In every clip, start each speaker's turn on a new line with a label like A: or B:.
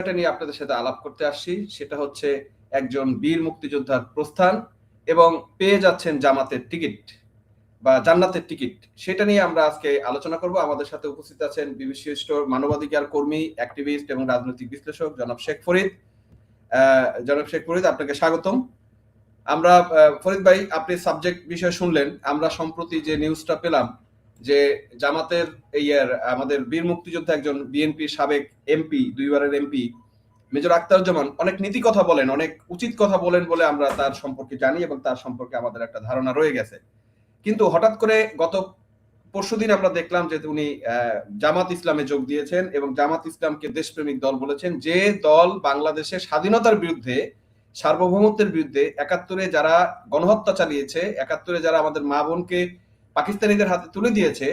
A: বিষয়টা নিয়ে আপনাদের সাথে আলাপ করতে আসছি। সেটা হচ্ছে একজন বীর মুক্তিযোদ্ধার প্রস্থান এবং পেয়ে যাচ্ছেন জামাতের টিকিট বা জান্নাতের টিকিট। সেটা নিয়ে আমরা আজকে আলোচনা করব। আমাদের সাথে উপস্থিত আছেন বিশিষ্ট মানবাধিকার কর্মী, অ্যাক্টিভিস্ট এবং রাজনৈতিক বিশ্লেষক জনাব শেখ ফরিদ। জনাব শেখ ফরিদ, আপনাকে স্বাগতম। আমরা ফরিদ ভাই, আপনি সাবজেক্ট বিষয়ে শুনলেন। আমরা সম্প্রতি যে নিউজটা পেলাম যে জামাতের এই আমাদের বীর মুক্তিযোদ্ধা একজন বিএনপির সাবেক এমপি, দুইবারের এমপি, মেজর আক্তারুজ্জামান অনেক নীতি কথা বলেন, অনেক উচিত কথা বলেন বলে আমরা তার সম্পর্কে জানি এবং তার সম্পর্কে আমাদের একটা ধারণা রয়ে গেছে। কিন্তু হঠাৎ করে গত পরশুদিন আমরা দেখলাম যে উনি জামাত ইসলামে যোগ দিয়েছেন এবং জামাত ইসলামকে দেশপ্রেমিক দল বলেছেন। যে দল বাংলাদেশের স্বাধীনতার বিরুদ্ধে, সার্বভৌমত্বের বিরুদ্ধে, একাত্তরে যারা গণহত্যা চালিয়েছে, একাত্তরে যারা আমাদের মা বোনকে পাকিস্তানিদের হাতে তুলে দিয়েছে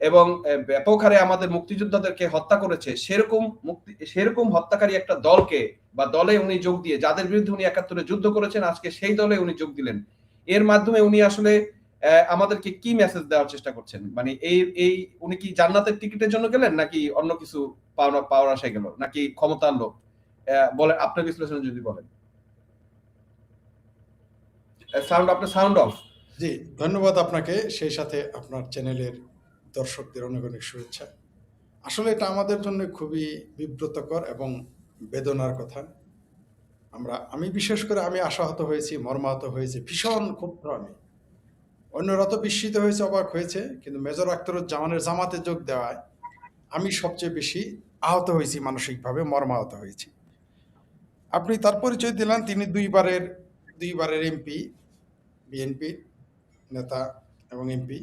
A: এবং ব্যাপক হারে আমাদের মুক্তিযোদ্ধাদেরকে হত্যা করেছে। সেরকম মুক্তি, সেরকম হত্যাকারী একটা দলকে বা দলে উনি যোগ দিয়ে, যাদের বিরুদ্ধে উনি একাত্তরে যুদ্ধ করেছেন, আজকে সেই দলে উনি যোগ দিলেন। এর মাধ্যমে উনি আসলে আমাদেরকে কি মেসেজ দেওয়ার চেষ্টা করছেন? মানে এই এই উনি কি জান্নাতের টিকিটের জন্য গেলেন, নাকি অন্য কিছু পাওনা, পাওয়ার আশায় গেল? নাকি ক্ষমতার লোক বলে আপনার বিশ্লেষণ যদি বলেন। সাউন্ড আপনার সাউন্ড অফ
B: জি, ধন্যবাদ আপনাকে। সেই সাথে আপনার চ্যানেলের দর্শকদের অনেক অনেক শুভেচ্ছা। আসলে এটা আমাদের জন্য খুবই বিব্রতকর এবং বেদনার কথা। আমরা, আমি বিশেষ করে আমি আশাহত হয়েছি, মর্মাহত হয়েছি, ভীষণ ক্ষুব্ধ আমি। অন্যরা তো বিস্মিত হয়েছে, অবাক হয়েছে, কিন্তু মেজর আখতারুজ্জামানের জামাতে যোগ দেওয়ায় আমি সবচেয়ে বেশি আহত হয়েছি মানসিকভাবে, মর্মাহত হয়েছি। আপনি তার পরিচয় দিলেন, তিনি দুইবারের দুইবারের এমপি, বিএনপির। নেতা এবং এমপি।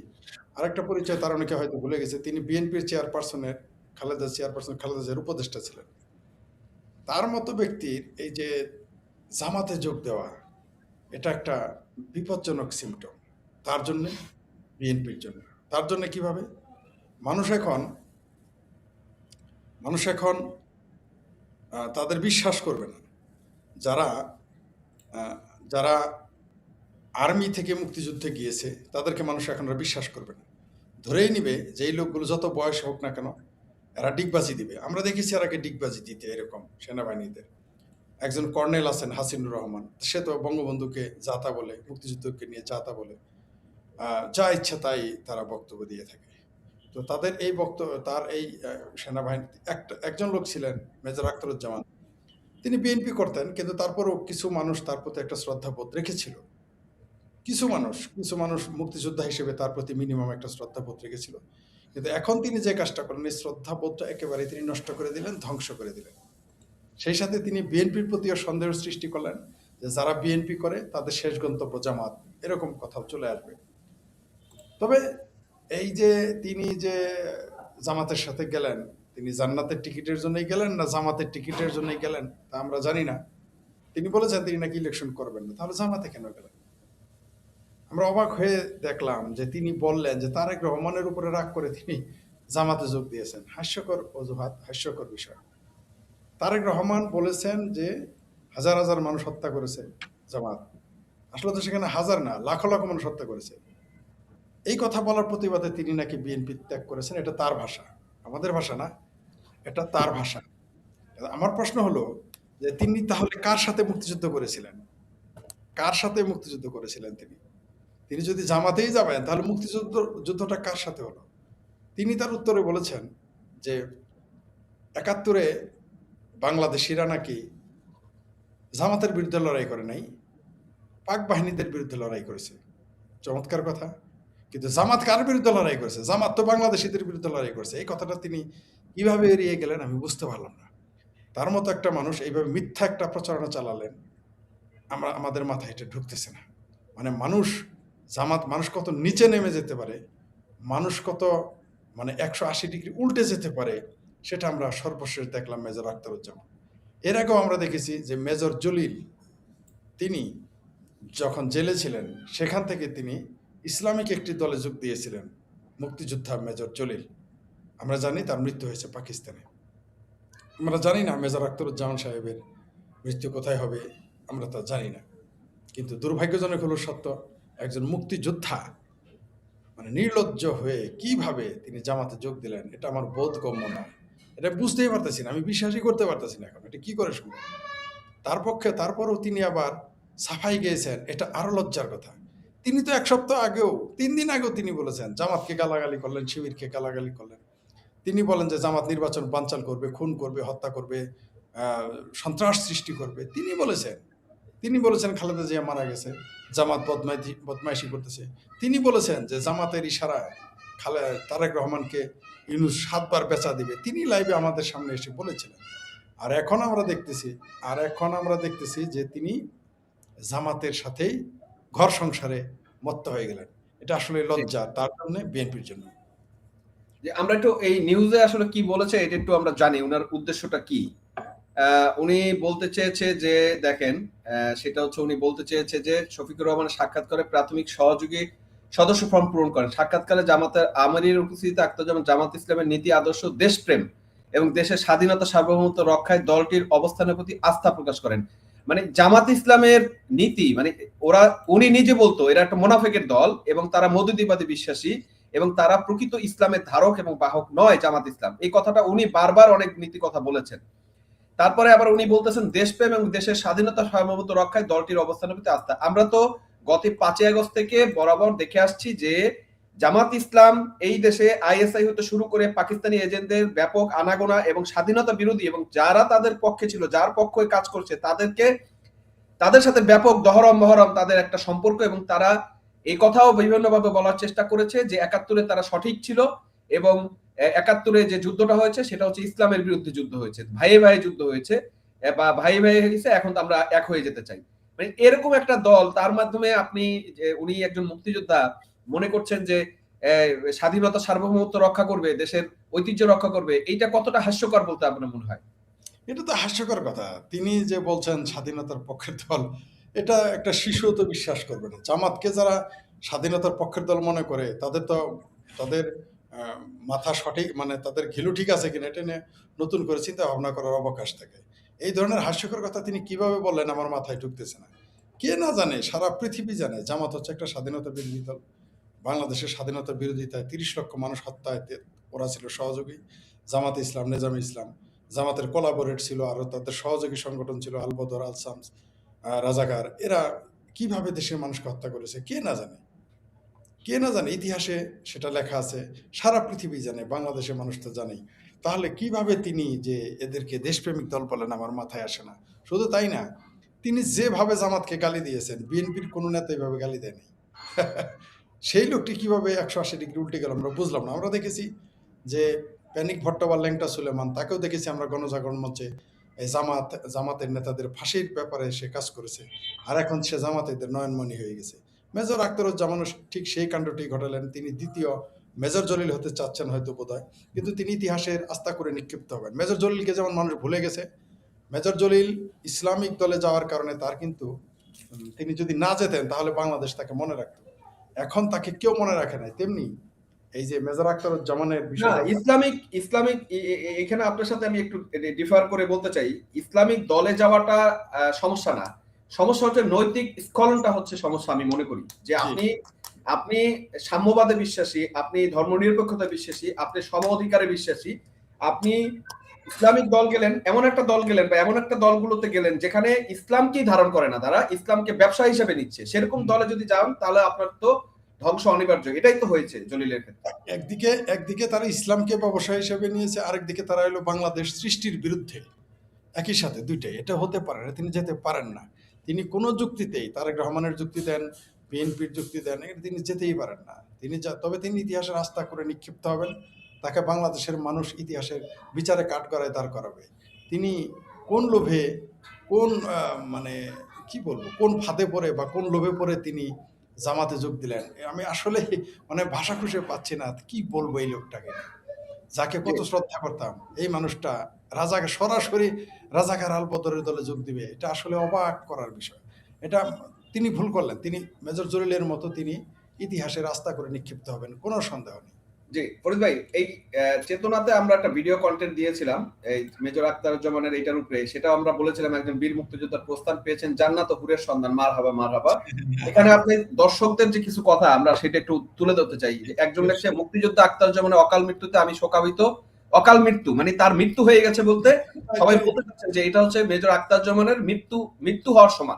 B: আরেকটা পরিচয় তার অনেকে হয়তো ভুলে গেছে, তিনি বিএনপির চেয়ারপারসনের খালেদা চেয়ারপারসন খালেদা জিয়ার উপদেষ্টা ছিলেন। তার মতো ব্যক্তির এই যে জামাতে যোগ দেওয়া, এটা একটা বিপজ্জনক সিমটম তার জন্য, বিএনপির জন্য। তার জন্য কীভাবে? মানুষ এখন মানুষ এখন তাদের বিশ্বাস করবে না। যারা যারা আর্মি থেকে মুক্তিযুদ্ধে গিয়েছে, তাদেরকে মানুষ এখন আর বিশ্বাস করবে না। ধরেই নিবে যে এই লোকগুলো যত বয়স হোক না কেন, এরা ডিগবাজি দিবে। আমরা দেখেছি এর আগে ডিগবাজি দিতে, এরকম সেনাবাহিনীদের। একজন কর্নেল আছেন হাসিনুর রহমান, সে তো বঙ্গবন্ধুকে জাতা বলে, মুক্তিযুদ্ধকে নিয়ে জাতা বলে যা ইচ্ছা তাই তারা বক্তব্য দিয়ে থাকে। তো তাদের এই বক্তব্য তার এই সেনাবাহিনী, একটা, একজন লোক ছিলেন মেজর আখতারুজ্জামান। তিনি বিএনপি করতেন, কিন্তু তারপরও কিছু মানুষ তার প্রতি একটা শ্রদ্ধাবোধ রেখেছিল। কিছু মানুষ কিছু মানুষ মুক্তিযোদ্ধা হিসেবে তার প্রতি মিনিমাম একটা শ্রদ্ধাবোধ রেখেছিল। কিন্তু এখন তিনি যে কাজটা করেন, এই শ্রদ্ধাবোধটা একেবারে তিনি নষ্ট করে দিলেন, ধ্বংস করে দিলেন। সেই সাথে তিনি বিএনপির প্রতিও সন্দেহ সৃষ্টি করলেন যে যারা বিএনপি করে, তাদের শেষ গন্তব্য জামাত। এরকম কথাও চলে আসবে। তবে এই যে তিনি যে জামাতের সাথে গেলেন, তিনি জান্নাতের টিকিটের জন্যই গেলেন না জামাতের টিকিটের জন্যই গেলেন, তা আমরা জানি না। তিনি বলেছেন তিনি নাকি ইলেকশন করবেন না, তাহলে জামাতে কেন গেলেন? আমরা অবাক হয়ে দেখলাম যে তিনি বললেন যে তারেক রহমানের উপরে রাগ করে তিনি জামাতে যোগ দিয়েছেন। হাস্যকর অজুহাত, হাস্যকর বিষয়। তারেক রহমান বলেছেন যে হাজার হাজার মানুষ হত্যা করেছে জামাত। আসলে তো সেখানে হাজার না, লাখো লাখো মানুষ হত্যা করেছে। এই কথা বলার প্রতিবাদে তিনি নাকি বিএনপি ত্যাগ করেছেন, এটা তার ভাষা। আমাদের ভাষা না, এটা তার ভাষা। আমার প্রশ্ন হলো যে তিনি তাহলে কার সাথে মুক্তিযুদ্ধ করেছিলেন? কার সাথে মুক্তিযুদ্ধ করেছিলেন তিনি? তিনি যদি জামাতেই যাবেন, তাহলে মুক্তিযুদ্ধ, যুদ্ধটা কার সাথে হলো? তিনি তার উত্তরে বলেছেন যে, একাত্তরে বাংলাদেশিরা নাকি জামাতের বিরুদ্ধে লড়াই করে নাই, পাক বাহিনীদের বিরুদ্ধে লড়াই করেছে। চমৎকার কথা। কিন্তু জামাত কার বিরুদ্ধে লড়াই করেছে? জামাত তো বাংলাদেশিদের বিরুদ্ধে লড়াই করেছে। এই কথাটা তিনি কীভাবে এড়িয়ে গেলেন আমি বুঝতে পারলাম না। তার মতো একটা মানুষ এইভাবে মিথ্যা একটা প্রচারণা চালালেন, আমরা, আমাদের মাথায় এটা ঢুকতেছে না। মানে মানুষ জামাত মানুষ কত নিচে নেমে যেতে পারে, মানুষ কত মানে একশো আশি ডিগ্রি উল্টে যেতে পারে, সেটা আমরা সর্বশেষ দেখলাম মেজর আখতারুজ্জামান। এর আগেও আমরা দেখেছি যে মেজর জলিল, তিনি যখন জেলে ছিলেন, সেখান থেকে তিনি ইসলামিক একটি দলে যোগ দিয়েছিলেন, মুক্তিযোদ্ধা মেজর জলিল। আমরা জানি তার মৃত্যু হয়েছে পাকিস্তানে। আমরা জানি না মেজর আখতারুজ্জামান সাহেবের মৃত্যু কোথায় হবে, আমরা তা জানি না। কিন্তু দুর্ভাগ্যজনক হলো সত্য একজন মুক্তিযোদ্ধা মানে নির্লজ্জ হয়ে কীভাবে তিনি জামাতে যোগ দিলেন, এটা আমার বোধগম্য নয় এটা বুঝতেই পারতেছি না, আমি বিশ্বাসই করতে পারতেছি না এখন, এটা কি করে সম্ভব? তার পক্ষে, তারপরও তিনি আবার সাফাই গিয়েছেন, এটা আরও লজ্জার কথা। তিনি তো এক সপ্তাহ আগেও, তিন দিন আগেও তিনি বলেছেন, জামাতকে গালাগালি করলেন, শিবিরকে গালাগালি করলেন। তিনি বলেন যে জামাত নির্বাচন বানচাল করবে, খুন করবে, হত্যা করবে সন্ত্রাস সৃষ্টি করবে। তিনি বলেছেন তিনি বলেছেন খালেদা জিয়া মারা গেছে, জামাত বদমাইশি বদমাইশি করতেছে। তিনি বলেছেন যে জামাতের ইশারায় খালে, তারেক রহমানকে ইউনুস সাতবার বেচা দিবে। তিনি লাইভে আমাদের সামনে এসে বলেছিলেন। আর এখন আমরা দেখতেছি, আর এখন আমরা দেখতেছি যে তিনি জামাতের সাথেই ঘর সংসারে মত্ত হয়ে গেলেন। এটা আসলে লজ্জা, তার জন্য, বিএনপির জন্য।
A: যে আমরা একটু এই নিউজে আসলে কি বলেছে, এটা একটু আমরা জানি। ওনার উদ্দেশ্যটা কি? উনি বলতে চেয়েছে যে, দেখেন সেটা হচ্ছে উনি বলতে চেয়েছে যে, শফিকুর রহমানের সাক্ষাৎ করে প্রাথমিক সহযোগী সদস্য ফর্ম পূরণ করেন। সাক্ষাৎকালে জামাতের আমিরের উপস্থিতিতে আক্তারজামান জামাত ইসলামের নীতি, আদর্শ, দেশপ্রেম এবং দেশের স্বাধীনতা সার্বভৌমত্ব রক্ষায় দলটির অবস্থানের প্রতি আস্থা প্রকাশ করেন। মানে জামাত ইসলামের নীতি মানে ওরা, উনি নিজে বলতো, এরা একটা মোনাফেকের দল এবং তারা মধুদিবাদী বিশ্বাসী এবং তারা প্রকৃত ইসলামের ধারক এবং বাহক নয় জামাত ইসলাম। এই কথাটা উনি বারবার অনেক নীতি কথা বলেছেন। তারপরে আবার উনি বলতেছেন, দেশপ্রেম এবং দেশের স্বাধীনতা সার্বভৌমত্ব রক্ষায় দলটির অবস্থানের প্রতি আস্থা। আমরা তো গত পাঁচই আগস্ট থেকে বরাবর দেখে আসছি যে, জামাত ইসলাম এই দেশে আইএসআই হতে শুরু করে পাকিস্তানি এজেন্টদের ব্যাপক আনাগোনা এবং স্বাধীনতা বিরোধী এবং যারা তাদের পক্ষে ছিল, যার পক্ষে কাজ করছে, তাদেরকে, তাদের সাথে ব্যাপক দহরম মহরম তাদের একটা সম্পর্ক এবং তারা এই কথাও বিভিন্নভাবে বলার চেষ্টা করেছে যে একাত্তরে তারা সঠিক ছিল এবং একাত্তরে যে যুদ্ধটা হয়েছে, সেটা হচ্ছে ইসলামের বিরুদ্ধে যুদ্ধ হয়েছে। ভাইয়ে ভাইয়ে যুদ্ধ হয়েছে বা ভাই ভাই হয়ে গেছে এখন তো আমরা এক হয়ে যেতে চাই। মানে এরকম একটা দল, তার মাধ্যমে আপনি যে উনি একজন মুক্তিযোদ্ধা, মনে করছেন যে স্বাধীনতা সার্বভৌমত্ব রক্ষা করবে, দেশের ঐতিহ্য রক্ষা করবে, এইটা কতটা হাস্যকর বলতে আপনার মনে হয়?
B: এটা তো হাস্যকর কথা। তিনি যে বলছেন স্বাধীনতার পক্ষের দল, এটা একটা শিশু তো বিশ্বাস করবে না। জামাতকে যারা স্বাধীনতার পক্ষের দল মনে করে, তাদের তো, তাদের মাথা সঠিক মানে তাদের ঘিলু ঠিক আছে কিনা এটা নিয়ে নতুন করে চিন্তা ভাবনা করার অবকাশ থাকে। এই ধরনের হাস্যকর কথা তিনি কীভাবে বললেন আমার মাথায় ঢুকতেছে না। কে না জানে সারা পৃথিবী জানে জামাত হচ্ছে একটা স্বাধীনতা বিরোধী দল। বাংলাদেশের স্বাধীনতা বিরোধিতায় তিরিশ লক্ষ মানুষ হত্যায় ওরা ছিল সহযোগী। জামাত ইসলাম নিজাম ইসলাম। জামাতের কোলাবোরেট ছিল আরও তাদের সহযোগী সংগঠন ছিল আলবদর আল শামস আহ, রাজাকার। এরা কীভাবে দেশের মানুষকে হত্যা করেছে কে না জানে। কে না জানে, ইতিহাসে সেটা লেখা আছে, সারা পৃথিবী জানে, বাংলাদেশের মানুষ তো জানেই। তাহলে কীভাবে তিনি যে এদেরকে দেশপ্রেমিক দল বলেন, আমার মাথায় আসে না। শুধু তাই না, তিনি যেভাবে জামাতকে গালি দিয়েছেন, বিএনপির কোনো নেতা এইভাবে গালি দেয়নি। সেই লোকটি কীভাবে একশো আশি ডিগ্রি উল্টে গেল, আমরা বুঝলাম না। আমরা দেখেছি যে প্যানিক ভট্ট বা ল্যাংটা সুলেমান, তাকেও দেখেছি আমরা গণজাগরণ মঞ্চে। এই জামাত, জামাতের নেতাদের ফাঁসির ব্যাপারে সে কাজ করেছে। আর এখন সে জামাতেদের নয়নমণি হয়ে গেছে। মেজর আখতারুজ্জামানও ঠিক সেই কাণ্ডটি ঘটালেন। তিনি দ্বিতীয় মেজর জলিল হতে চাচ্ছেন হয়তো বোধহয়। কিন্তু তিনি ইতিহাসের আস্থা করে নিক্ষিপ্ত হবেন। মেজর জলিলকে যেমন মানুষ ভুলে গেছে মেজর জলিল ইসলামিক দলে যাওয়ার কারণে তার কিন্তু তিনি যদি না যেতেন তাহলে বাংলাদেশ তাকে মনে রাখতো। এখন তাকে কেউ মনে রাখে নাই। তেমনি এই যে মেজর আখতারুজ্জামানের বিষয়
A: ইসলামিক ইসলামিক এখানে আপনার সাথে আমি একটু ডিফার করে বলতে চাই। ইসলামিক দলে যাওয়াটা সমস্যা না। সমস্যা হচ্ছে নৈতিক স্খলনটা হচ্ছে সমস্যা আমি মনে করি। যে আপনি আপনি সাম্যবাদে বিশ্বাসী আপনি ধর্মনিরপেক্ষতা বিশ্বাসী আপনি সম অধিকারে বিশ্বাসী আপনি ইসলামিক দল গেলেন এমন একটা দল গেলেন বা এমন একটা দলগুলোতে গেলেন যেখানে ইসলামকেই ধারণ করে না তারা ইসলামকে ব্যবসা হিসেবে নিচ্ছে। সেরকম দলে যদি যান তাহলে আপনার তো ধ্বংস অনিবার্য। এটাই তো হয়েছে জলিলের ক্ষেত্রে।
B: একদিকে একদিকে তারা ইসলামকে ব্যবসা হিসেবে নিয়েছে আরেকদিকে তারা এলো বাংলাদেশ সৃষ্টির বিরুদ্ধে। একই সাথে দুইটাই এটা হতে পারে না তিনি যেতে পারেন না। তিনি কোনো যুক্তিতেই তারেক রহমানের যুক্তি দেন বিএনপির যুক্তি দেন এটা তিনি যেতেই পারেন না। তিনি তবে তিনি ইতিহাসের আস্থা করে নিক্ষিপ্ত হবেন। তাকে বাংলাদেশের মানুষ ইতিহাসের বিচারে কাঠগড়ায় দাঁড় করাবে। তিনি কোন লোভে কোন মানে কি বলব কোন ফাঁদে পড়ে বা কোন লোভে পড়ে তিনি জামাতে যোগ দিলেন? আমি আসলে মানে ভাষা খুঁজে পাচ্ছি না কি বলব এই লোকটাকে? যাকে কত শ্রদ্ধা করতাম এই মানুষটা রাজাকে সরাসরি রাজাকার আল বদরের দলে যোগ দিবে এটা আসলে অবাক করার বিষয়। এটা তিনি ভুল করলেন। তিনি মেজর জলিলের মতো তিনি ইতিহাসে রাস্তা করে নিক্ষিপ্ত হবেন কোনো সন্দেহ নেই।
A: জি ফরিদ ভাই এই চেতনাতে আমরা একটা ভিডিও কন্টেন্ট দিয়েছিলাম এই মেজর আক্তারুজ্জামানের এইটার উপরে। সেটা আমরা বলেছিলাম একজন বীর মুক্তিযোদ্ধার প্রস্থান পেয়েছেন জান্নাত হুরের সন্ধান মার হাবা মার হাবা এখানে আপনি দর্শকদের যে কিছু কথা আমরা সেটা একটু তুলে ধরতে চাই। একজন লেখছে মুক্তিযোদ্ধা আক্তারুজ্জামানের অকাল মৃত্যুতে আমি শোকাবিত অকাল মৃত্যু মানে তার মৃত্যু হয়ে গেছে বলতে সবাই বলতে চাচ্ছেন যে এটা হচ্ছে মেজর আক্তার জামানের মৃত্যু মৃত্যু হওয়ার সমান।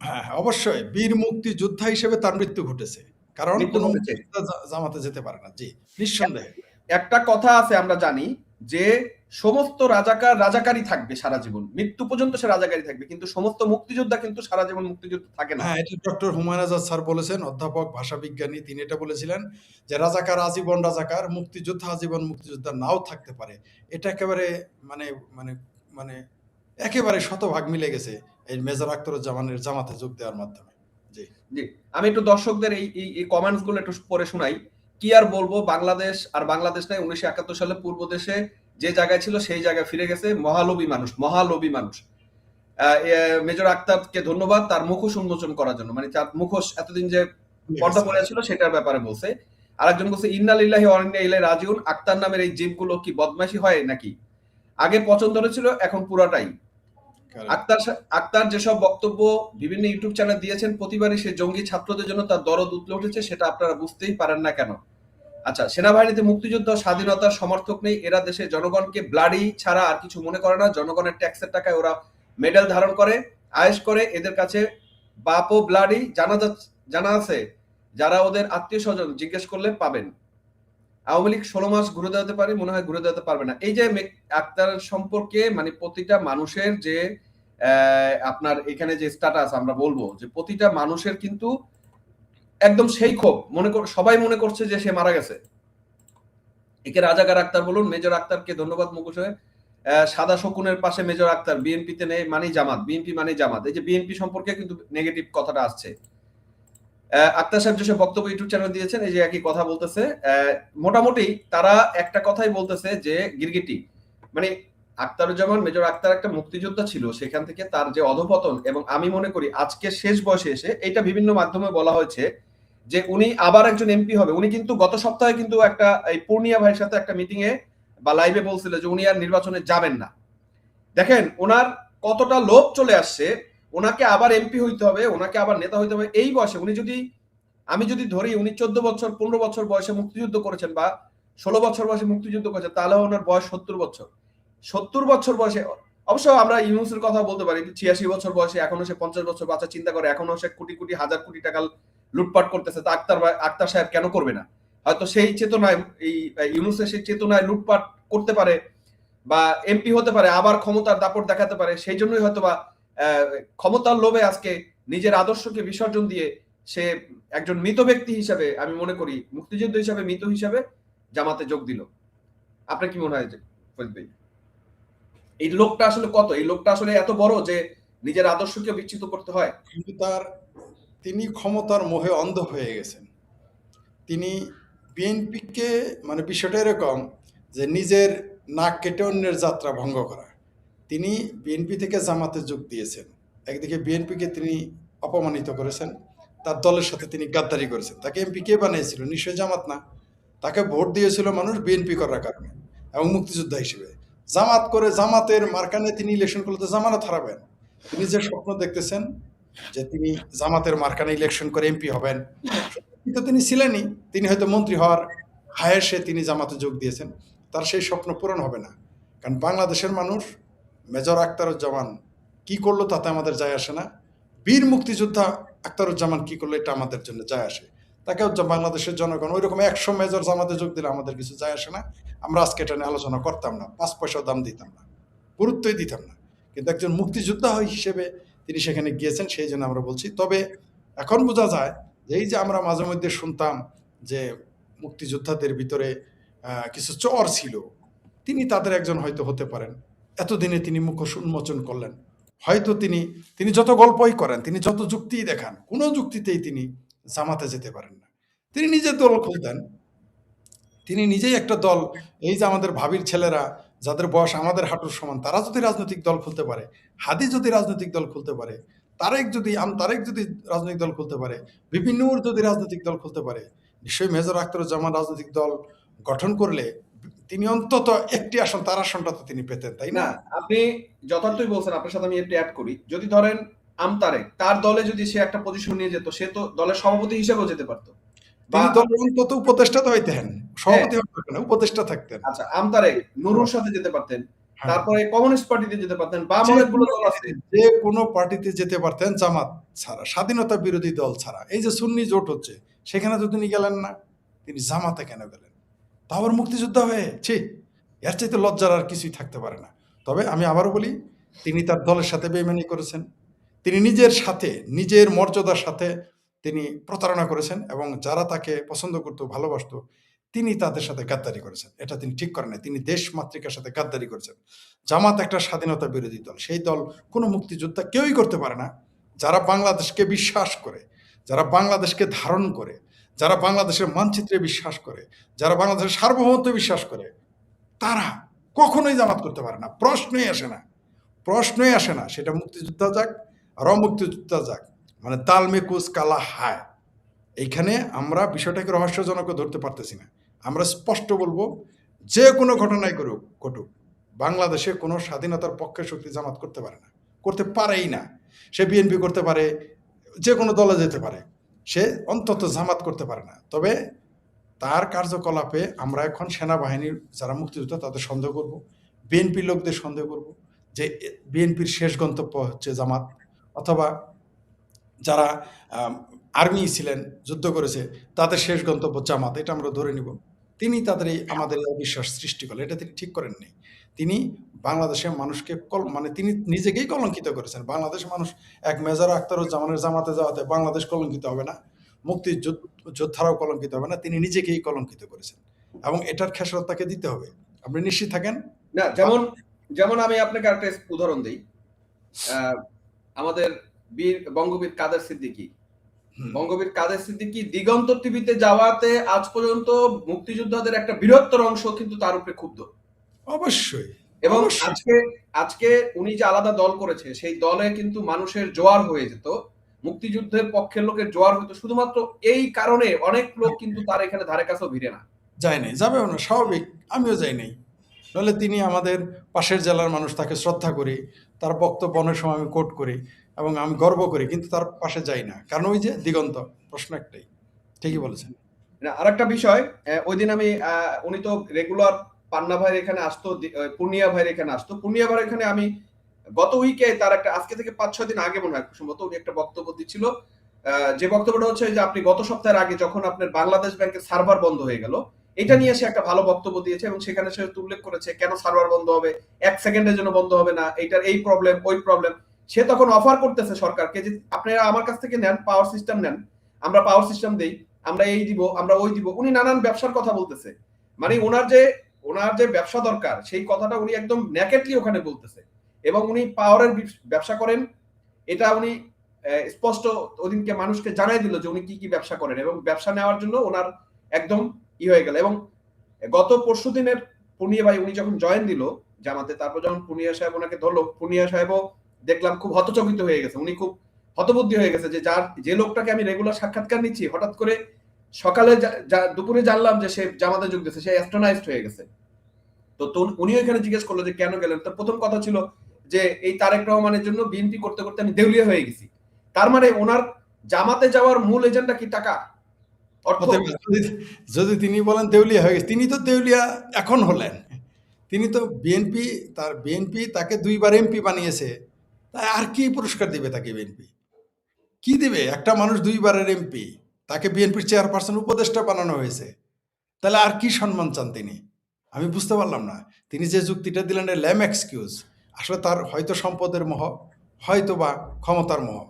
B: হ্যাঁ হ্যাঁ, অবশ্যই। বীর মুক্তি যোদ্ধা হিসেবে তার মৃত্যু ঘটেছে। কারণ জামাতে যেতে পারে না। জি নিঃসন্দেহে।
A: একটা কথা আছে আমরা জানি যে সমস্ত রাজাকার রাজাকারই থাকবে সারা জীবন। মৃত্যু পর্যন্ত সে রাজাকারই থাকবে কিন্তু সমস্ত মুক্তিযোদ্ধা কিন্তু সারা জীবন মুক্তিযুদ্ধ থাকে না।
B: হ্যাঁ এটা ডক্টর হুমায়ুন আজাদ স্যার বলেছেন অধ্যাপক ভাষাবিজ্ঞানী তিনি এটা বলেছিলেন যে রাজাকার আজীবন রাজাকার মুক্তিযোদ্ধা আজীবন মুক্তিযোদ্ধা নাও থাকতে পারে। এটা একেবারে মানে মানে মানে একেবারে শতভাগ মিলে গেছে এই মেজর আখতারুজ্জামানের জামাতে যোগ দেওয়ার মাধ্যমে। জি।
A: জি আমি একটু দর্শকদের এই এই- কমেন্টসগুলো একটু পরে শোনাই। কি আর বলব বাংলাদেশ আর বাংলাদেশ নাই উনিশশো একাত্তর সালে পূর্ব দেশে যে জায়গায় ছিল সেই জায়গায় ফিরে গেছে মহালোভী মানুষ মহালোভী মানুষ। মেজর আক্তারকে ধন্যবাদ তার মুখোশ উন্মোচন করার জন্য। মানে তার মুখোশ এতদিন যে পর্দা পড়ে ছিল সেটার ব্যাপারে বলছে। আরেকজন বলছে ইন্নালিল্লাহি ওয়া ইন্না ইলাইহি রাজিউন। আক্তার নামের এই জীবগুলো কি বদমাশি হয় নাকি? আগে পছন্দ ছিল এখন পুরাটাই। আক্তার আক্তার যেসব বক্তব্য বিভিন্ন ইউটিউব চ্যানেল দিয়েছেন প্রতিবারই সে জঙ্গি ছাত্রদের জন্য তার দরদ উতলে উঠেছে সেটা আপনারা বুঝতেই পারেন না কেন। আচ্ছা সেনাবাহিনীতে মুক্তিযুদ্ধ স্বাধীনতার সমর্থক নেই, এরা দেশের জনগণকে ব্লাডি ছাড়া আর কিছু মনে করে না। জনগণের ট্যাক্সের টাকায় ওরা মেডেল ধারণ করে আয়েস করে, এদের কাছে বাপ ব্লাডি জানা জানা আছে, যারা ওদের আত্মীয় স্বজন জিজ্ঞেস করলে পাবেন। আওয়ামী লীগ ষোলো মাস ঘুরে দাঁড়াতে পারে, মনে হয় ঘুরে দাঁড়াতে পারবে না। এই যে আক্তার সম্পর্কে মানে প্রতিটা মানুষের যে আপনার এখানে যে স্ট্যাটাস আমরা বলব, যে প্রতিটা মানুষের কিন্তু একদম সেই ক্ষোভ। মনে কর, সবাই মনে করছে যে সে মারা গেছে। একে রাজাকার আক্তার বলুন, মেজর আক্তারকে ধন্যবাদ মুখোশ হয়ে। সাদা শকুনের পাশে মেজর আক্তার, বিএনপিতে নেই মানে জামাত, বিএনপি মানে জামাত। এই যে বিএনপি সম্পর্কে কিন্তু নেগেটিভ কথাটা আসছে। আক্তার সাহেব যেসব বক্তব্য ইউটিউব চ্যানেল দিয়েছেন, এই যে একই কথা বলতেছে। মোটামুটি তারা একটা কথাই বলতেছে যে, গিরগিটি। মানে আক্তারুজ্জামান, মেজর আক্তার একটা মুক্তিযোদ্ধা ছিল, সেখান থেকে তার যে অধপতন এবং আমি মনে করি আজকে শেষ বয়সে এসে, এটা বিভিন্ন মাধ্যমে বলা হয়েছে যে উনি আবার একজন এমপি হবে। উনি কিন্তু গত সপ্তাহে কিন্তু একটা, এই পূর্ণিয়া ভাইয়ের সাথে একটা মিটিং এ বা লাইভে বলছিল যে উনি আর নির্বাচনে যাবেন না। দেখেন, ওনার কতটা লোভ চলে আসছে, ওনাকে আবার এমপি হইতে হবে, ওনাকে আবার নেতা হইতে হবে, এই বয়সে উনি যদি, আমি যদি ধরি উনি চোদ্দ বছর, পনেরো বছর বয়সে মুক্তিযুদ্ধ করেছেন বা ষোলো বছর বয়সে মুক্তিযুদ্ধ করেছেন, তাহলে ওনার বয়স সত্তর বছর। সত্তর বছর বয়সে, অবশ্য আমরা ইউনুসের কথা বলতে পারি ছিয়াশি বছর বয়সে এখনও সে পঞ্চাশ বছর বাচ্চা চিন্তা করে, এখনও সে কোটি কোটি, হাজার কোটি টাকা লুটপাট করতেছে, তা আক্তার ভাই- আক্তার সাহেব কেন করবে না? হয়তো সেই চেতনায়, এই ইউনুসের সেই চেতনায় লুটপাট করতে পারে বা এমপি হতে পারে, আবার ক্ষমতার দাপট দেখাতে পারে, সেই জন্যই হয়তো বা ক্ষমতার লোভে আজকে নিজের আদর্শকে বিসর্জন দিয়ে সে একজন মৃত ব্যক্তি হিসাবে আমি মনে করি, মুক্তিযুদ্ধ হিসাবে মৃত হিসাবে জামাতে যোগ দিল। আপনার কি মনে হয় যে ফরিদ এই লোকটা আসলে কত? এই লোকটা আসলে এত বড় যে নিজের আদর্শকে বিচ্যুত করতে হয়?
B: কিন্তু তার তিনি ক্ষমতার মোহে অন্ধ হয়ে গেছেন। তিনি বিএনপিকে মানে বিষয়টা এরকম যে নিজের নাক কেটে অন্যের যাত্রা ভঙ্গ করা। তিনি বিএনপি থেকে জামাতে যোগ দিয়েছেন। একদিকে বিএনপিকে তিনি অপমানিত করেছেন, তার দলের সাথে তিনি গাদ্দারি করেছেন। তাকে এমপি কে বানিয়েছিল? নিশ্চয়ই জামাত না। তাকে ভোট দিয়েছিল মানুষ বিএনপি করার কারণে এবং মুক্তিযোদ্ধা হিসেবে। জামাত করে জামাতের মার্কানে তিনি ইলেকশন করলে তো জামানত হারাবেন। তিনি যে স্বপ্ন দেখতেছেন যে তিনি জামাতের মার্কানে ইলেকশন করে এমপি হবেন। কিন্তু তিনি ছিলেনই। তিনি হয়তো মন্ত্রী হওয়ার হায়েসে তিনি জামাতে যোগ দিয়েছেন। তার সেই স্বপ্ন পূরণ হবে না। কারণ বাংলাদেশের মানুষ মেজর আক্তারুজ্জামান কি করল তাতে আমাদের যায় আসে না। বীর মুক্তিযোদ্ধা আক্তারুজ্জামান কি করল এটা আমাদের জন্য যায় আসে। তাকে বাংলাদেশের জনগণ ওই রকম একশো মেজর জামাতে যোগ দিলে আমাদের কিছু যায় আসে না। আমরা আজকে এটা নিয়ে আলোচনা করতাম না। পাঁচ পয়সা দাম দিতাম না। গুরুত্বই দিতাম না। কিন্তু একজন মুক্তিযোদ্ধা হিসেবে তিনি সেখানে গিয়েছেন, সেই জন্য আমরা বলছি। তবে এখন বোঝা যায় যে এই যে আমরা মাঝে মধ্যে শুনতাম যে মুক্তিযোদ্ধাদের ভিতরে কিছু চর ছিল, তিনি তাদের একজন হয়তো হতে পারেন। এতদিনে তিনি মুখোশ উন্মোচন করলেন। হয়তো তিনি তিনি যত গল্পই করেন, তিনি যত যুক্তিই দেখান, কোনো যুক্তিতেই তিনি জামাতে যেতে পারেন না। তিনি নিজের দল খুলতেন তিনি নিজেই একটা দল, এই যে আমাদের ভাবির ছেলেরা যাদের বয়স আমাদের হাঁটুর সমান, তারা যদি রাজনৈতিক দল খুলতে পারে, হাদি যদি রাজনৈতিক দল খুলতে পারে, তারেক যদি আম, তারেক যদি রাজনৈতিক দল খুলতে পারে বিভিন্ন যদি রাজনৈতিক দল খুলতে পারে, নিশ্চয়ই মেজর আখতারুজ্জামান রাজনৈতিক দল গঠন করলে তিনি অন্তত একটি আসন, তার আসনটা তো তিনি পেতেন, তাই
A: না? আপনি যথার্থই বলছেন, আপনার সাথে আমি একটু অ্যাড করি। যদি ধরেন আমতারে তার দলে যদি সে একটা পজিশন নিয়ে যেত, সে তো দলের সভাপতি হিসেবেও যেতে পারতো।
B: তিনি দলের অন্তত উপদেষ্টা তো হইতেন সভাপতি উপদেষ্টা থাকতেন।
A: আচ্ছা আমতারেক নুরুর সাথে যেতে পারতেন
B: হ্যাঁ।
A: তারপরে কমিউনিস্ট পার্টিতে যেতে পারতেন বাম অনেকগুলো দল আছে।
B: যে কোনো পার্টিতে যেতে পারতেন জামাত ছাড়া স্বাধীনতা বিরোধী দল ছাড়া। এই যে সুন্নি জোট হচ্ছে সেখানে তো তিনি গেলেন না তিনি জামাতে কেন গেলেন? তা আবার মুক্তিযোদ্ধা হয়ে ছি এর চাইতে লজ্জার আর কিছুই থাকতে পারে না। তবে আমি আবারও বলি তিনি তার দলের সাথে বেইমানি করেছেন। তিনি নিজের সাথে নিজের মর্যাদার সাথে তিনি প্রতারণা করেছেন এবং যারা তাকে পছন্দ করতো, ভালোবাসতো, তিনি তাদের সাথে গাদ্দারি করেছেন। এটা তিনি ঠিক করেন তিনি দেশ মাতৃকার সাথে গাদ্দারি করেছেন। জামাত একটা স্বাধীনতা বিরোধী দল। সেই দল কোনো মুক্তিযোদ্ধা কেউই করতে পারে না। যারা বাংলাদেশকে বিশ্বাস করে, যারা বাংলাদেশকে ধারণ করে, যারা বাংলাদেশের মানচিত্রে বিশ্বাস করে, যারা বাংলাদেশের সার্বভৌমত্বে বিশ্বাস করে, তারা কখনোই জামাত করতে পারে না। প্রশ্নই আসে না। প্রশ্নই আসে না। সেটা মুক্তিযোদ্ধা যাক আর অমুক্তিযোদ্ধা যাক। মানে তাল মে কুচ কালা হায়। এইখানে আমরা বিষয়টাকে রহস্যজনক ধরতে পারতেছি না। আমরা স্পষ্ট বলব, যে কোনো ঘটনায় করুক, ঘটুক, বাংলাদেশে কোনো স্বাধীনতার পক্ষে শক্তি জামাত করতে পারে না। করতে পারেই না। সে বিএনপি করতে পারে, যে কোনো দলে যেতে পারে। সে অন্তত জামাত করতে পারে না। তবে তার কার্যকলাপে আমরা এখন সেনাবাহিনীর যারা মুক্তিযোদ্ধা, তাদের সন্দেহ করব। বিএনপি লোকদের সন্দেহ করব যে বিএনপির শেষ গন্তব্য হচ্ছে জামাত। অথবা যারা আর্মি ছিলেন, যুদ্ধ করেছে, তাদের শেষ গন্তব্য জামাত, এটা আমরা ধরে নিব। তিনি তাদের এই, আমাদের অবিশ্বাস সৃষ্টি করলেন, এটা তিনি ঠিক করেননি। তিনি বাংলাদেশের মানুষকে কল মানে তিনি নিজেকেই কলঙ্কিত করেছেন। বাংলাদেশের মানুষ এক মেজর জামানের জামাতে যাওয়াতে বাংলাদেশ কলঙ্কিত হবে না মুক্তি যোদ্ধ- যোদ্ধারাও কলঙ্কিত হবে না, তিনি নিজেকেই কলঙ্কিত করেছেন। এবং এটার খেসারত তাকে দিতে হবে। আপনি নিশ্চিত থাকেন?
A: না, যেমন যেমন আমি আপনাকে একটা উদাহরণ দিই। আমাদের বীর বঙ্গবীর কাদের সিদ্দিকী? বঙ্গবীর কাদের সিদ্দিকী? দিগন্ত টিভিতে যাওয়াতে আজ পর্যন্ত মুক্তিযোদ্ধাদের একটা বৃহত্তর অংশ কিন্তু তার উপরে ক্ষুব্ধ।
B: অবশ্যই।
A: এবং আজকে আজকে উনি যে আলাদা দল করেছে সেই দলে কিন্তু মানুষের জোয়ার হয়ে যেত। মুক্তিযুদ্ধের পক্ষের লোকের জোয়ার হতো। শুধুমাত্র এই কারণে অনেক লোক কিন্তু তার এখানে ধারে কাছেও ভিড়ে না।
B: যায় নাই। যাবেও না। স্বাভাবিক। আমিও যাই নাই। নাহলে তিনি আমাদের পাশের জেলার মানুষ তাকে শ্রদ্ধা করি তার বক্তব্য অনেক সময় আমি কোট করি। এবং আমি গর্ব করি কিন্তু তার পাশে যাই না। কারণ ওই যে দিগন্ত প্রশ্ন একটাই। ঠিকই বলেছেন।
A: না আরেকটা বিষয় আহ, ওই দিন আমি উনি তো রেগুলার পান্না ভাইয়ের এখানে আসতো পূর্ণিয়া ভাইয়ের এখানে আসতো। পূর্ণিয়া ভাইয়ের এখানে আমি গত উইকে তার একটা আজকে থেকে পাঁচ ছয় দিন আগে মনে হয় সম্ভবত উনি একটা বক্তব্য দিচ্ছিল। যে বক্তব্যটা হচ্ছে যে আপনি গত সপ্তাহের আগে যখন আপনার বাংলাদেশ ব্যাংকের সার্ভার বন্ধ হয়ে গেল এটা নিয়ে সে একটা ভালো বক্তব্য দিয়েছে এবং সেখানে সে উল্লেখ করেছে কেন সার্ভার বন্ধ হবে এক সেকেন্ডের জন্য বন্ধ হবে না এইটার এই প্রবলেম ওই প্রবলেম সে তখন অফার করতেছে সরকারকে যে আপনারা আমার কাছ থেকে নেন পাওয়ার সিস্টেম নেন। আমরা পাওয়ার সিস্টেম দেই, আমরা এই দিব, আমরা ওই দিব। উনি নানান ব্যবসার কথা বলতেছে। মানে ওনার যে ওনার যে ব্যবসা দরকার, সেই কথাটা উনি একদম ন্যাকেটলি ওখানে বলতেছে। এবং উনি পাওয়ারের ব্যবসা করেন। এটা উনি স্পষ্ট ওদিনকে মানুষকে জানাই দিল যে উনি কি কি ব্যবসা করেন। এবং ব্যবসা নেওয়ার জন্য ওনার একদম ই হয়ে গেল। এবং গত পরশু দিনের পুনিয়া ভাই উনি যখন জয়েন দিল জামাতে, তারপর যখন পুনিয়া সাহেব ওনাকে ধরলো, পুনিয়া সাহেবও দেখলাম খুব হতচকিত হয়ে গেছে। উনি খুব হতবুদ্ধি হয়ে গেছে যে যার, যে লোকটাকে আমি রেগুলার সাক্ষাৎকার নিচ্ছি, হঠাৎ করে সকালে দুপুরে জানলাম যে সে জামাতে যোগ দিয়েছে, সে অ্যাস্ট্রোনাইজড হয়ে গেছে। তো উনিও এখানে জিজ্ঞেস করল যে কেন গেলেন? তো প্রথম কথা ছিল যে এই তারেক রহমানের জন্য বিএনপি করতে করতে আমি দেউলিয়া হয়ে গেছি। তার মানে ওনার জামাতে যাওয়ার মূল এজেন্ডা কি টাকা?
B: যদি তিনি বলেন দেউলিয়া হয়ে গেছে, তিনি তো দেউলিয়া এখন হলেন। তিনি তো বিএনপি, তার বিএনপি তাকে দুইবার এমপি বানিয়েছে। তাই আর কি পুরস্কার দিবে তাকে বিএনপি কি দিবে? একটা মানুষ দুইবারের এমপি তাকে বিএনপির চেয়ারপারসন উপদেষ্টা বানানো হয়েছে। তাহলে আর কি সম্মান চান তিনি? আমি বুঝতে পারলাম না। তিনি যে যুক্তিটা দিলেন ল্যাম এক্সকিউজ আসলে তার হয়তো সম্পদের মোহ হয়তো বা ক্ষমতার মোহ।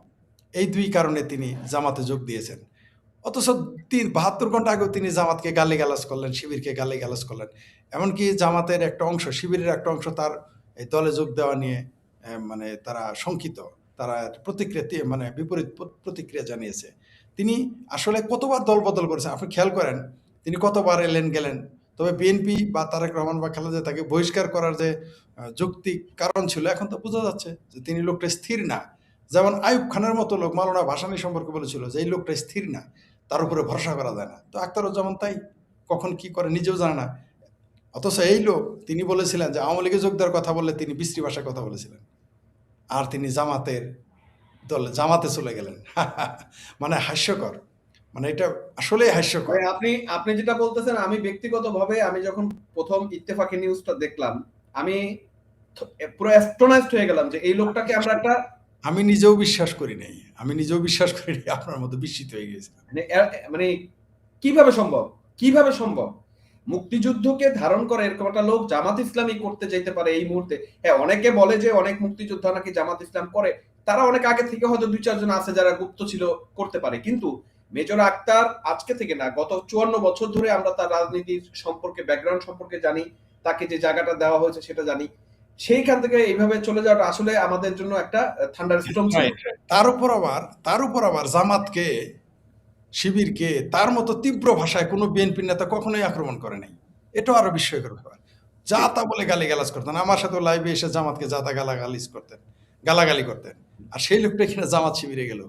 B: এই দুই কারণে তিনি জামাতে যোগ দিয়েছেন। অথচ তিন, বাহাত্তর ঘণ্টা আগেও তিনি জামাতকে গালি গালাজ করলেন, শিবিরকে গালি গালাজ করলেন। এমনকি জামাতের একটা অংশ, শিবিরের একটা অংশ তার এই দলে যোগ দেওয়া নিয়ে মানে তারা শঙ্কিত। তারা প্রতিক্রিয়া মানে বিপরীত প্রতিক্রিয়া জানিয়েছে। তিনি আসলে কতবার দল বদল করেছেন আপনি খেয়াল করেন তিনি কতবার এলেন গেলেন। তবে বিএনপি বা তারেক রহমান বা খালেদা তাকে বহিষ্কার করার যে আহ, যৌক্তিক কারণ ছিল এখন তো বোঝা যাচ্ছে যে তিনি লোকটা স্থির না। যেমন আয়ুব খানের মতো লোক মাওলানা ভাসানী সম্পর্কে বলেছিল যে এই লোকটা স্থির না তার উপরে ভরসা করা যায় না। তো আখতারুজ্জামান তাই কখন কি করে নিজেও জানে না। অথচ এই লোক তিনি বলেছিলেন যে আওয়ামী লীগে যোগ দেওয়ার কথা বললে তিনি বিশ্রী ভাষায় কথা বলেছিলেন। আর তিনি জামাতের দলে জামাতে চলে গেলেন। মানে হাস্যকর। মানে এটা আসলেই হাস্যকর।
A: আপনি আপনি যেটা বলতেছেন আমি ব্যক্তিগতভাবে আমি যখন প্রথম ইত্তেফাকি নিউজটা দেখলাম আমি পুরো অ্যাস্ট্রোনাইজড হয়ে গেলাম যে এই লোকটাকে আমরা একটা
B: আমি নিজেও বিশ্বাস করি নাই। আমি নিজেও বিশ্বাস করি নাই আপনার মতো বিস্মিত হয়ে গেছি
A: মানে মানে কীভাবে সম্ভব? কীভাবে সম্ভব? মুক্তিযুদ্ধকে ধারণ করে এরকম একটা লোক জামাত ইসলামী করতে যেতে পারে এই মুহূর্তে। হ্যাঁ অনেকে বলে যে অনেক মুক্তিযোদ্ধা নাকি জামাত ইসলাম করে। তারা অনেক আগে থেকে হয়তো দুই চারজন আছে যারা গুপ্ত ছিল করতে পারে। কিন্তু মেজর আক্তার আজকে থেকে না, গত চুয়ান্ন বছর ধরে আমরা তার রাজনীতির সম্পর্কে, ব্যাকগ্রাউন্ড সম্পর্কে জানি, তাকে যে জায়গাটা দেওয়া হয়েছে সেটা জানি। সেইখান থেকে এইভাবে চলে যাওয়াটা আসলে আমাদের জন্য একটা থান্ডার
B: তার উপর আবার, তার উপর আবার জামাতকে শিবিরকে তার মতো তীব্র ভাষায় কোনো বিএনপি নেতা কখনোই আক্রমণ করে নাই। এটাও আরও বিস্ময়কর ব্যাপার। যা তা বলে গালি করতেন। আমার সাথে লাইভে এসে জামাতকে যা তা গালাগালিজ করতেন, গালাগালি করতেন। আর সেই লোকটা এখানে জামাত শিবিরে গেল।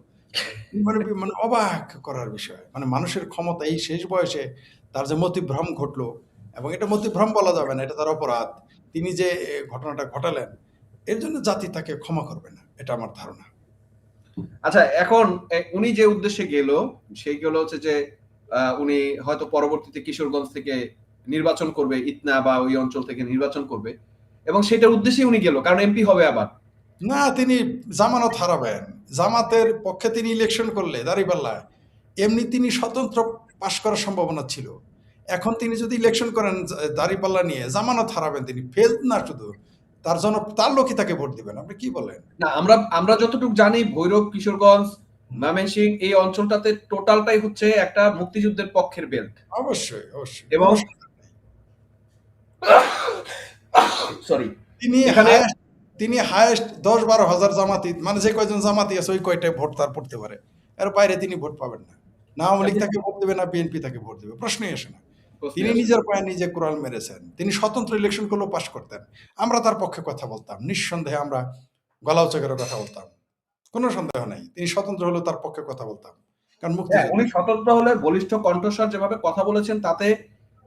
B: মানে মানে অবাক করার বিষয়। মানে মানুষের ক্ষমতা এই শেষ বয়সে তার যে মতিভ্রম ঘটলো, এবং এটা মতিভ্রম বলা যাবে না, এটা তার অপরাধ। তিনি যে ঘটনাটা ঘটালেন, এর জন্য জাতি তাকে ক্ষমা করবে না, এটা আমার ধারণা।
A: আচ্ছা এখন উনি যে উদ্দেশ্যে গেল, সেই গেল হচ্ছে যে উনি হয়তো পরবর্তীতে কিশোরগঞ্জ থেকে নির্বাচন করবে, ইতনা বা ওই অঞ্চল থেকে নির্বাচন করবে, এবং সেটার উদ্দেশ্যে উনি গেল, কারণ এমপি হবে আবার।
B: না, তিনি জামানত হারাবেন। জামাতের পক্ষে তিনি ইলেকশন করলে দাঁড়িপাল্লায় এমনি তিনি স্বতন্ত্র পাশ করার সম্ভাবনা ছিল। এখন তিনি যদি ইলেকশন করেন দাঁড়িপাল্লা নিয়ে, জামানত হারাবেন তিনি, ফেল না শুধু। তার জন্য তার লোকই তাকে ভোট দিবেন। আপনি কি বলেন?
A: না আমরা আমরা যতটুকু জানি ভৈরব কিশোরগঞ্জ ময়মনসিং এই অঞ্চলটাতে টোটালটাই হচ্ছে একটা মুক্তিযুদ্ধের পক্ষের বেল্ট
B: অবশ্যই অবশ্যই।
A: এবং- সরি
B: তিনি
A: এখানে-
B: তিনি হায়েস্ট দশ বারো হাজার জামাতি মানে যে কয়জন জামাতি আছে ওই কয়টায় ভোট তার পড়তে পারে। এর বাইরে তিনি ভোট পাবেন না। না আওয়ামী লীগ তাকে ভোট দেবে না বিএনপি তাকে ভোট দেবে। প্রশ্নই আসে না। তিনি নিজের পায়ে নিজে কোরআন মেরেছেন। তিনি স্বতন্ত্র ইলেকশন করলেও পাশ করতেন। আমরা তার পক্ষে কথা বলতাম। নিঃসন্দেহে আমরা গলা উঁচা করে কথা বলতাম। কোনো সন্দেহ নাই। তিনি স্বতন্ত্র হলেও তার পক্ষে কথা বলতাম। কারণ মুক্তি
A: হ্যাঁ, উনি স্বতন্ত্র হলে বলিষ্ঠ কণ্ঠস্বর যেভাবে কথা বলেছেন তাতে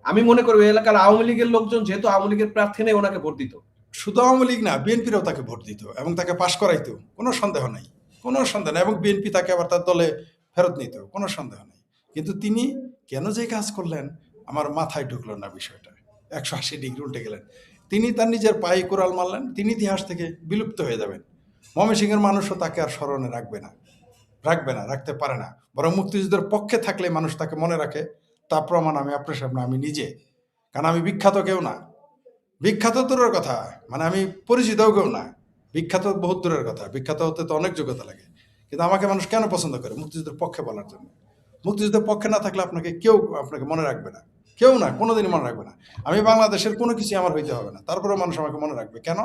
A: আমি মনে করি এলাকার আওয়ামী লীগের লোকজন যেহেতু আওয়ামী লীগের প্রার্থী নেই ওনাকে ভোট দিত।
B: শুধু আওয়ামী লীগ না বিএনপিরও তাকে ভোট দিত এবং তাকে পাশ করাইতো। কোনো সন্দেহ নাই। কোনো সন্দেহ নেই। এবং বিএনপি তাকে আবার তার দলে ফেরত নিত। কোনো সন্দেহ নেই। কিন্তু তিনি কেন যে কাজ করলেন? আমার মাথায় ঢুকলো না বিষয়টা। একশো আশি ডিগ্রি উল্টে গেলেন। তিনি তার নিজের পায়ে কোরাল মারলেন, তিনি ইতিহাস থেকে বিলুপ্ত হয়ে যাবেন। ময়মনসিংহের মানুষও তাকে আর স্মরণে রাখবে না রাখবে না, রাখতে পারে না। বরং মুক্তিযুদ্ধের পক্ষে থাকলে মানুষ তাকে মনে রাখে, তা প্রমাণ আমি আপনার সামনে, আমি নিজে। কারণ আমি বিখ্যাত কেউ না। বিখ্যাত দূরের কথা মানে আমি পরিচিতও কেউ না। বিখ্যাত বহুত দূরের কথা, বিখ্যাত হতে তো অনেক যোগ্যতা লাগে। কিন্তু আমাকে মানুষ কেন পছন্দ করে মুক্তিযুদ্ধের পক্ষে বলার জন্য? মুক্তিযুদ্ধের পক্ষে না থাকলে আপনাকে কেউ, আপনাকে মনে রাখবে না। কেউ না, কোনোদিনই মনে রাখবে না। আমি বাংলাদেশের কোনো কিছু আমার হইতে হবে না। তারপরে মানুষ আমাকে মনে রাখবে। কেন?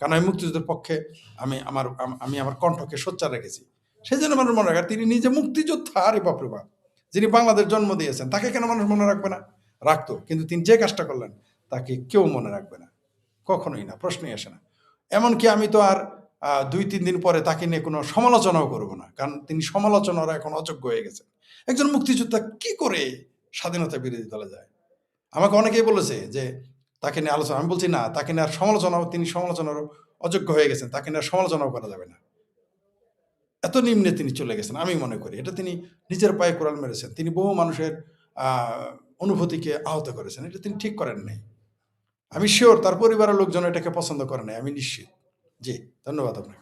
B: কারণ আমি মুক্তিযুদ্ধের পক্ষে আমি আমার আমি আমার কণ্ঠকে সোচ্চার রেখেছি। সেই জন্য মানুষ মনে রাখে, তিনি নিজে মুক্তিযোদ্ধা, আরে বাপরে বাপ। যিনি বাংলাদেশ জন্ম দিয়েছেন, তাকে কেন মানুষ মনে রাখবে না? রাখতো, কিন্তু তিনি যে কাজটা করলেন, তাকে কেউ মনে রাখবে না। কখনোই না, প্রশ্নই আসে না। এমনকি আমি তো আর দুই, তিন দিন পরে তাকে নিয়ে কোনো সমালোচনাও করব না। কারণ তিনি সমালোচনার এখন অযোগ্য হয়ে গেছেন। একজন মুক্তিযোদ্ধা কি করে স্বাধীনতা বিরোধী দলে যায়। আমাকে অনেকেই বলেছে যে, তাকে নিয়ে আলোচনা, আমি বলছি না, তাকে নিয়ে আর সমালোচনাও, তিনি সমালোচনারও অযোগ্য হয়ে গেছেন, তাকে নিয়ে সমালোচনাও করা যাবে না। এত নিম্নে তিনি চলে গেছেন, আমি মনে করি, এটা তিনি নিজের পায়ে কোরআন মেরেছেন, তিনি বহু মানুষের অনুভূতিকে আহত করেছেন, এটা তিনি ঠিক করেন নাই। আমি শিওর তার পরিবারের লোকজন এটাকে পছন্দ করে নাই, আমি নিশ্চিত। জি, ধন্যবাদ আপনাকে।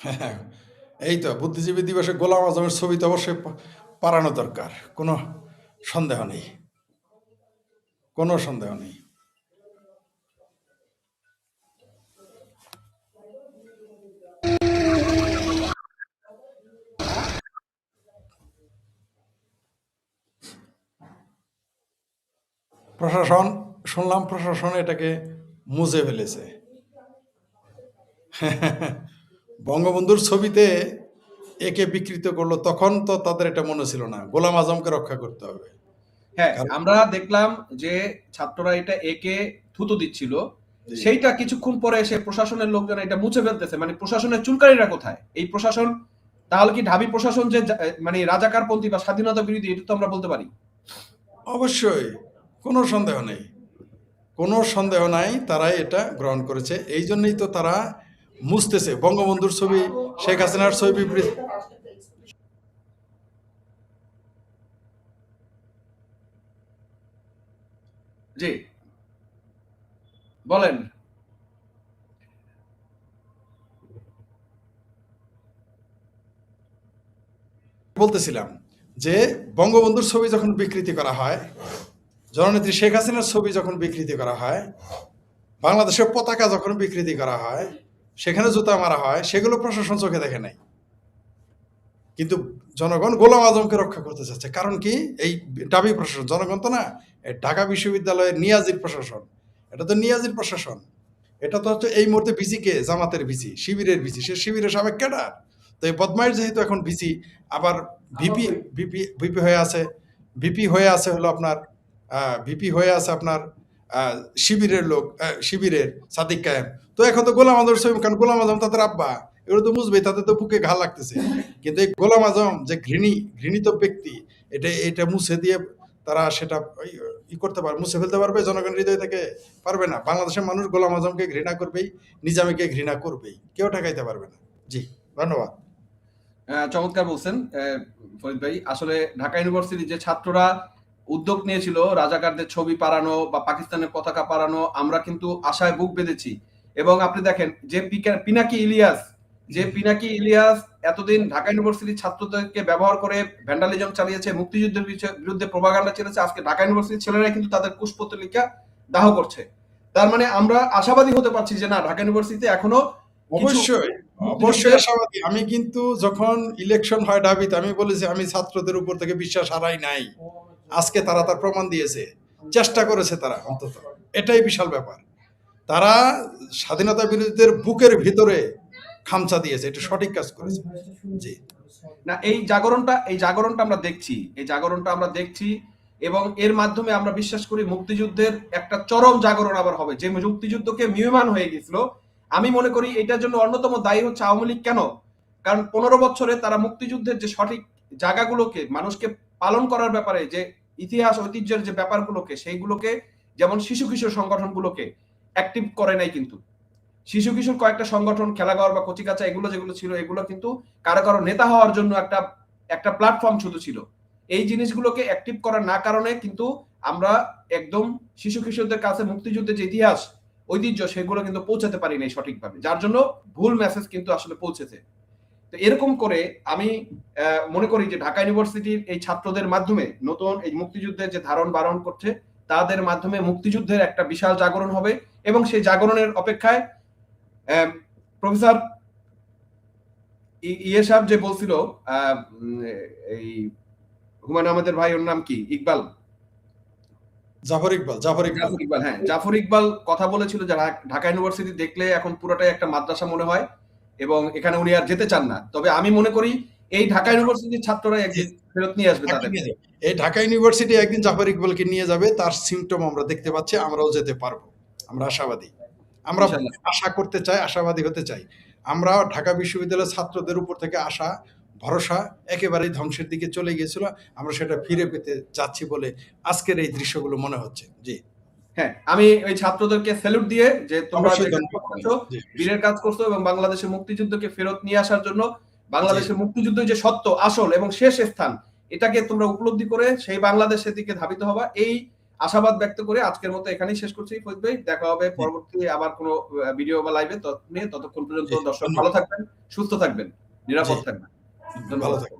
B: হ্যাঁ, এই তো বুদ্ধিজীবী দিবসে গোলাম আজমের ছবি তো অবশ্যই পা- পাড়ানো দরকার। কোনো সন্দেহ নেই। কোনো সন্দেহ নেই। প্রশাসন শুনলাম প্রশাসন এটাকে মুছে ফেলেছে। বঙ্গবন্ধুর ছবিতে একে বিকৃত করল তখন তো তাদের এটা মনে ছিল না গোলাম আজমকে রক্ষা করতে হবে।
A: হ্যাঁ আমরা দেখলাম যে ছাত্ররা এটা একে থুতু দিচ্ছিল। সেইটা কিছুক্ষণ পরে এসে প্রশাসনের লোকজন এটা মুছে ফেলতেছে মানে প্রশাসনের চুলকারীরা কোথায়? এই প্রশাসন তাহলে কি ঢাবি প্রশাসন যে মানে রাজাকারপন্থী বা স্বাধীনতা বিরোধী এটা তো আমরা বলতে পারি?
B: অবশ্যই কোনো সন্দেহ নেই। কোনো সন্দেহ নাই তারা এটা গ্রহণ করেছে। এই জন্যই তো তারা মুছতেছে। বঙ্গবন্ধুর ছবি, শেখ হাসিনার ছবি
A: জি। বলেন।
B: বলতেছিলাম যে, বঙ্গবন্ধুর ছবি যখন বিকৃতি করা হয়, জননেত্রী শেখ হাসিনার ছবি যখন বিকৃতি করা হয়, বাংলাদেশের পতাকা যখন বিকৃতি করা হয় সেখানে জুতা মারা হয় সেগুলো প্রশাসন চোখে দেখে নাই। কিন্তু জনগণ গোলাম আজমকে রক্ষা করতে চাচ্ছে। কারণ কি? এই ডাবি প্রশাসন জনগণ তো না ঢাকা বিশ্ববিদ্যালয়ের নিয়াজির প্রশাসন। এটা তো নিয়াজির প্রশাসন। এটা তো হচ্ছে এই মুহূর্তে ভিসিকে জামাতের ভিসি শিবিরের ভিসি। সে শিবিরের সাবেক ক্যাডার। তো এই বদমাইশ যেহেতু এখন ভিসি আবার ভিপি ভিপি ভিপি হয়ে আছে। ভিপি হয়ে আছে হলো আপনার ভিপি হয়ে আছে আপনার শিবিরের লোক শিবিরের সাদিক কায়েম। তো এখন তো গোলাম আজম সৈম কারণ গোলাম আজম তাদের আব্বা। এগুলো তো বুঝবে তাদের তো বুকে ঘা লাগতেছে। কিন্তু এই গোলাম আজম যে ঘৃণী, ঘৃণিত ব্যক্তি, এটা এটা মুছে দিয়ে তারা সেটা ই করতে পারবে, মুছে ফেলতে পারবে, জনগণ হৃদয় থেকে পারবে না। বাংলাদেশের মানুষ গোলাম আজমকে ঘৃণা করবেই, নিজামীকে ঘৃণা করবেই। কেউ ঠেকাইতে পারবে না। জি, ধন্যবাদ।
A: চমৎকার বলছেন ফরিদ ভাই। আসলে ঢাকা ইউনিভার্সিটির যে ছাত্ররা উদ্যোগ নিয়েছিল, রাজাকারদের ছবি পারানো বা পাকিস্তানের পতাকা পারানো আমরা কিন্তু আশায় বুক বেঁধেছি। এবং আপনি দেখেন যে পিনাকি ইলিয়াস যে পিনাকি ইলিয়াস এতদিন ঢাকা ইউনিভার্সিটির ছাত্রদেরকে ব্যবহার করে ভ্যান্ডালিজম চালিয়েছে মুক্তিযুদ্ধের বিরুদ্ধে প্রভাগান্ডা চেলেছে আজকে ঢাকা ইউনিভার্সিটির ছেলেরা কিন্তু তাদের কুশপত্রিকা দাহ করছে। তার মানে আমরা আশাবাদী হতে পারছি যে না ঢাকা ইউনিভার্সিটিতে এখনও
B: অবশ্যই অবশ্যই আশাবাদী। আমি কিন্তু যখন ইলেকশন হয় ডাবিতে আমি বলেছি আমি ছাত্রদের উপর থেকে বিশ্বাস হারাই নাই। আজকে তারা তার প্রমাণ দিয়েছে। চেষ্টা করেছে তারা অন্তত। এটাই বিশাল ব্যাপার। তারা স্বাধীনতা বিরোধীদের বুকের ভিতরে খামচা দিয়েছে, এটা সঠিক কাজ করেছে। জি।
A: না, এই জাগরণটা এই জাগরণটা আমরা দেখছি, এই জাগরণটা আমরা দেখছি এবং এর মাধ্যমে আমরা বিশ্বাস করি মুক্তিযুদ্ধের একটা চরম জাগরণ আবার হবে। যে মুক্তিযুদ্ধকে মিয়মান হয়ে গেছিল, আমি মনে করি এটার জন্য অন্যতম দায়ী হচ্ছে আওয়ামী লীগ কেন? কারণ পনেরো বছরে তারা মুক্তিযুদ্ধের যে সঠিক জায়গাগুলোকে, মানুষকে পালন করার ব্যাপারে যে ইতিহাস, ঐতিহ্যের যে ব্যাপারগুলোকে, সেইগুলোকে, যেমন শিশু কিশোর সংগঠনগুলোকে অ্যাক্টিভ করে নাই কিন্তু। শিশু কিশোর কয়েকটা সংগঠন, খেলাঘর বা কচিকাচা, এগুলো যেগুলো ছিল, এগুলো কিন্তু কারও কারও নেতা হওয়ার জন্য একটা একটা প্ল্যাটফর্ম শুধু ছিল। এই জিনিসগুলোকে অ্যাক্টিভ করার না কারণে কিন্তু আমরা একদম শিশু কিশোরদের কাছে মুক্তিযুদ্ধের যে ইতিহাস, ঐতিহ্য, সেগুলো কিন্তু পৌঁছাতে পারি নাই সঠিকভাবে। যার জন্য ভুল মেসেজ কিন্তু আসলে পৌঁছেছে। তো এরকম করে আমি মনে করি যে ঢাকা ইউনিভার্সিটির এই ছাত্রদের মাধ্যমে নতুন এই মুক্তিযুদ্ধের যে ধারণ বারণ করছে, তাদের মাধ্যমে মুক্তিযুদ্ধের একটা বিশাল জাগরণ হবে। এবং সেই জাগরণের অপেক্ষায় প্রফেসর ইয়ে সাহেব যে বলছিল এই হুমায়ুন আহমেদের ভাই ওর নাম কি? ইকবাল?
B: জাফর ইকবাল জাফর ইকবাল।
A: ইকবাল হ্যাঁ। জাফর ইকবাল কথা বলেছিল যে ঢাকা ইউনিভার্সিটি দেখলে এখন পুরোটাই একটা মাদ্রাসা মনে হয় এবং এখানে উনি আর যেতে চান না। তবে আমি মনে করি এই ঢাকা ইউনিভার্সিটির ছাত্ররা একদিন ফেরত নিয়ে আসবে তাদের।
B: এই ঢাকা ইউনিভার্সিটি একদিন জাফর ইকবালকে নিয়ে যাবে তার সিমটম আমরা দেখতে পাচ্ছি আমরাও যেতে পারব। আমরা আশাবাদী। আমরা আশা করতে চাই আশাবাদী হতে চাই। আমরা ঢাকা বিশ্ববিদ্যালয়ের ছাত্রদের উপর থেকে আশা ভরসা একেবারেই ধ্বংসের দিকে চলে গিয়েছিল। আমরা সেটা ফিরে পেতে যাচ্ছি বলে আজকের এই দৃশ্যগুলো মনে হচ্ছে। জি।
A: হ্যাঁ আমি ওই ছাত্রদেরকে স্যালুট দিয়ে যে তোমরা। বীরের কাজ করছ এবং বাংলাদেশের মুক্তিযুদ্ধকে ফেরত নিয়ে আসার জন্য বাংলাদেশের মুক্তিযুদ্ধ যে সত্য আসল এবং শেষ স্থান এটাকে তোমরা উপলব্ধি করে সেই বাংলাদেশের দিকে ধাবিত হবা। এই আশাবাদ ব্যক্ত করে আজকের মতো এখানেই শেষ করছি ফরিদ ভাই। দেখা হবে পরবর্তী আবার কোনো ভিডিও বা লাইভে নিয়ে ততক্ষণ পর্যন্ত দর্শক ভালো থাকবেন সুস্থ থাকবেন নিরাপদ থাকবেন।
B: ভালো
A: ধন্যবাদ।
B: থাকবেন।